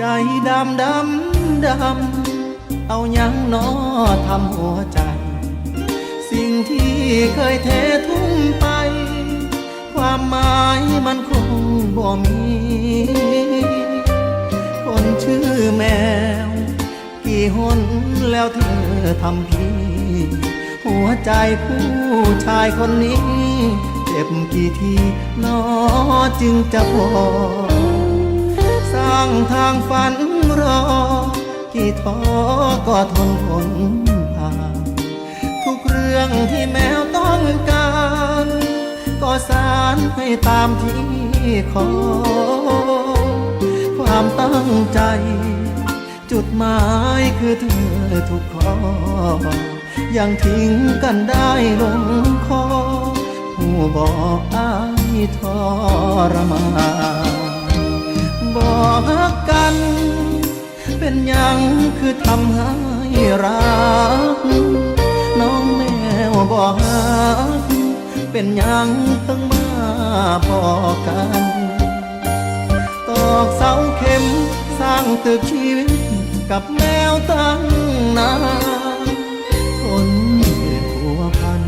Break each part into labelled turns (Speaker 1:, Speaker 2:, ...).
Speaker 1: จดำดำดำ เอายังนอทำหัวใจ สิ่งที่เคยเททุ่มไป ความหมายมันคงบ่มี คนชื่อแมว กี่หนแล้วเธอทำพี่ หัวใจผู้ชายคนนี้ เจ็บกี่ทีนอจึงจะพอ ทางฝันรอกี่ท้อก็ทนทนผ่านทุกเรื่องที่แมวต้องการ ก็สารให้ตามที่ขอ ความตั้งใจ จุดหมายคือเธอทุกข้อยังทิ้งกันได้ลงคอผู้บอกอายทรมาน บอกกัน เป็นยังคือทำให้รัก น้องแมวบอกฮัก เป็นยังเพิ่งมาบอกัน ตอกเสาเข็มสร้างตึกชีวิตกับแมวตั้งนานคนเป็นผัวพัน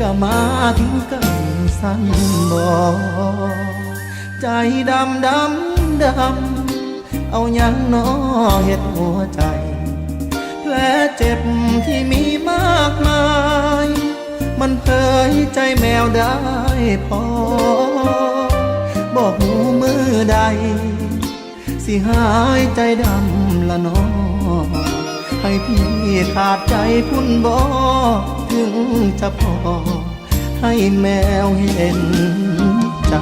Speaker 1: ก็มาทิ้งกันสั้นบอกใจดำดำ ดำ เอายังนอเห็ดหัวใจ แผลเจ็บที่มีมากมาย มันเผยใจแมวได้พอ บอกหูมือใด สิหายใจดำละนอให้พี่ขาดใจพุ่นบอถึงจะพอให้แมวเห็นใจ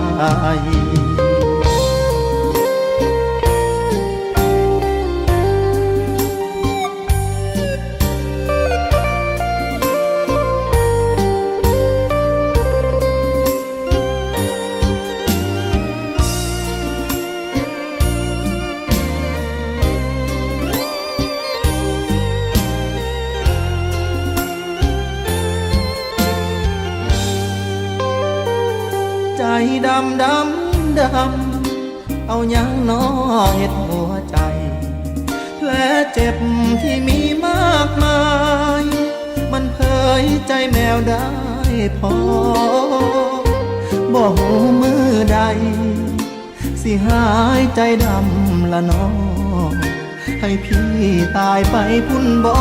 Speaker 1: ดำดำดำ เอายังนอเห็ดหัวใจ แผลเจ็บที่มีมากมาย มันเผยใจแมวได้พอบอกหูมือใด สิหายใจดำละนอให้พี่ตายไปพุ่นบอ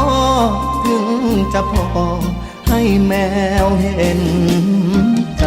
Speaker 1: ถึงจะพอให้แมวเห็นใจ